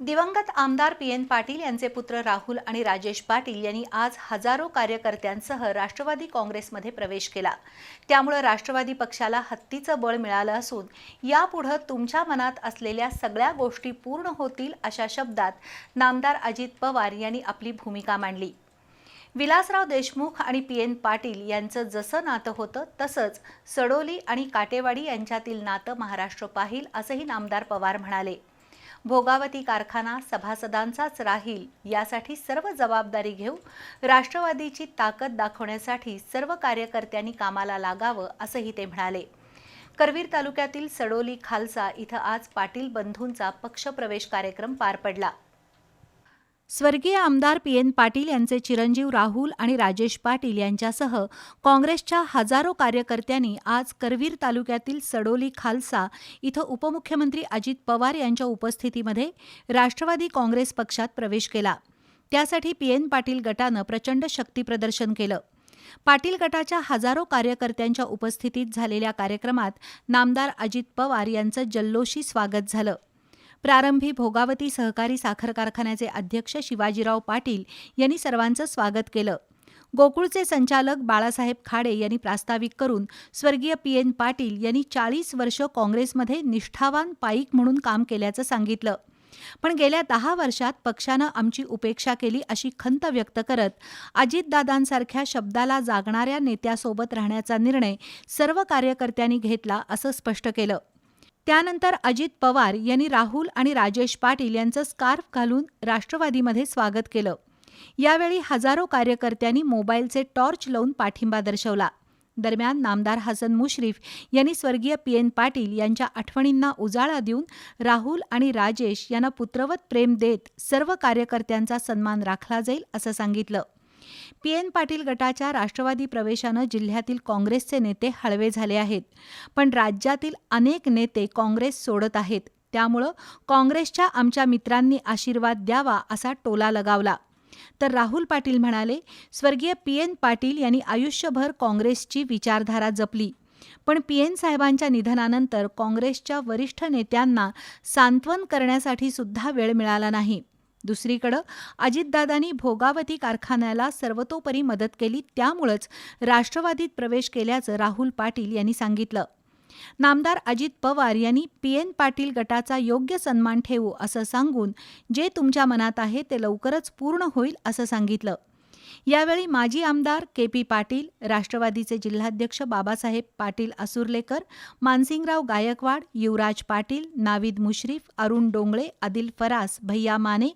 दिवंगत आमदार P N Patil यांचे पुत्र राहुल आणि राजेश पाटील यांनी आज हजारो कार्यकर्त्यांसह राष्ट्रवादी काँग्रेसमध्ये प्रवेश केला. त्यामुळे राष्ट्रवादी पक्षाला हत्तीचं बळ मिळालं असून यापुढं तुमच्या मनात असलेल्या सगळ्या गोष्टी पूर्ण होतील अशा शब्दात नामदार अजित पवार यांनी आपली भूमिका मांडली. विलासराव देशमुख आणि पी एन पाटील यांचं जसं नातं होतं तसंच सडोली आणि काटेवाडी यांच्यातील नातं महाराष्ट्र पाहिल असंही नामदार पवार म्हणाले. भोगावती कारखाना सभासदांचाच राहील यासाठी सर्व जबाबदारी घेऊ राष्ट्रवादीची ताकद दाखवण्यासाठी सर्व कार्यकर्त्यांनी कामाला लागावं असंही ते म्हणाले. करवीर तालुक्यातील सडोली खालसा इथं आज पाटील बंधूंचा पक्षप्रवेश कार्यक्रम पार पडला. स्वर्गीय आमदार पी एन पाटील यांचे चिरंजीव राहुल आणि राजेश पाटील यांच्यासह काँग्रेसच्या हजारो कार्यकर्त्यांनी आज करवीर तालुक्यातील सडोली खालसा इथं उपमुख्यमंत्री अजित पवार यांच्या उपस्थितीमध्ये राष्ट्रवादी काँग्रेस पक्षात प्रवेश केला. त्यासाठी पी एन पाटील गटानं प्रचंड शक्तीप्रदर्शन केलं. पाटील गटाच्या हजारो कार्यकर्त्यांच्या उपस्थितीत झालेल्या कार्यक्रमात नामदार अजित पवार यांचं जल्लोषी स्वागत झालं. प्रारंभी भोगावती सहकारी साखर कारखान्याचे अध्यक्ष शिवाजीराव पाटील यांनी सर्वांचं स्वागत केलं. गोकुळचे संचालक बाळासाहेब खाडे यांनी प्रास्ताविक करून स्वर्गीय पी एन पाटील यांनी चाळीस वर्ष काँग्रेसमध्ये निष्ठावान पाईक म्हणून काम केल्याचं सांगितलं. पण गेल्या दहा वर्षात पक्षानं आमची उपेक्षा केली अशी खंत व्यक्त करत अजितदादांसारख्या शब्दाला जागणाऱ्या नेत्यासोबत राहण्याचा निर्णय सर्व कार्यकर्त्यांनी घेतला असं स्पष्ट केलं. त्यानंतर अजित पवार यांनी राहुल आणि राजेश पाटील यांचं स्कार्फ घालून राष्ट्रवादीमध्ये स्वागत केलं. यावेळी हजारो कार्यकर्त्यांनी मोबाईलचे टॉर्च लावून पाठिंबा दर्शवला. दरम्यान नामदार हसन मुश्रीफ यांनी स्वर्गीय पी एन पाटील यांच्या आठवणींना उजाळा देऊन राहुल आणि राजेश यांना पुत्रवत प्रेम देत सर्व कार्यकर्त्यांचा सन्मान राखला जाईल असं सांगितलं. पी एन पाटील गटाच्या राष्ट्रवादी प्रवेशानं जिल्ह्यातील काँग्रेसचे नेते हळवे झाले आहेत. पण राज्यातील अनेक नेते काँग्रेस सोडत आहेत. त्यामुळं काँग्रेसच्या आमच्या मित्रांनी आशीर्वाद द्यावा असा टोला लगावला. तर राहुल पाटील म्हणाले स्वर्गीय पी एन पाटील यांनी आयुष्यभर काँग्रेसची विचारधारा जपली. पण पी एन साहेबांच्या निधनानंतर काँग्रेसच्या वरिष्ठ नेत्यांना सांत्वन करण्यासाठी सुद्धा वेळ मिळाला नाही. दुसरीकडं अजितदादांनी भोगावती कारखान्याला सर्वतोपरी मदत केली. त्यामुळंच राष्ट्रवादीत प्रवेश केल्याचं राहुल पाटील यांनी सांगितलं. नामदार अजित पवार यांनी पी एन पाटील गटाचा योग्य सन्मान ठेवू असं सांगून जे तुमच्या मनात आहे ते लवकरच पूर्ण होईल असं सांगितलं. यावेळी माजी आमदार के पी पाटील राष्ट्रवादीचे जिल्हाध्यक्ष बाबासाहेब पाटील असुर्लेकर मानसिंगराव गायकवाड युवराज पाटील नाविद मुश्रीफ अरुण डोंगळे आदिल फरास भैया माने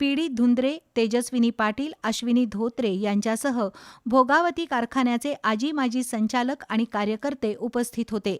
पीडी धुंद्रे तेजस्विनी पाटील अश्विनी धोत्रे यांच्यासह भोगावती कारखान्याचे आजी माजी संचालक आणि कार्यकर्ते उपस्थित होते.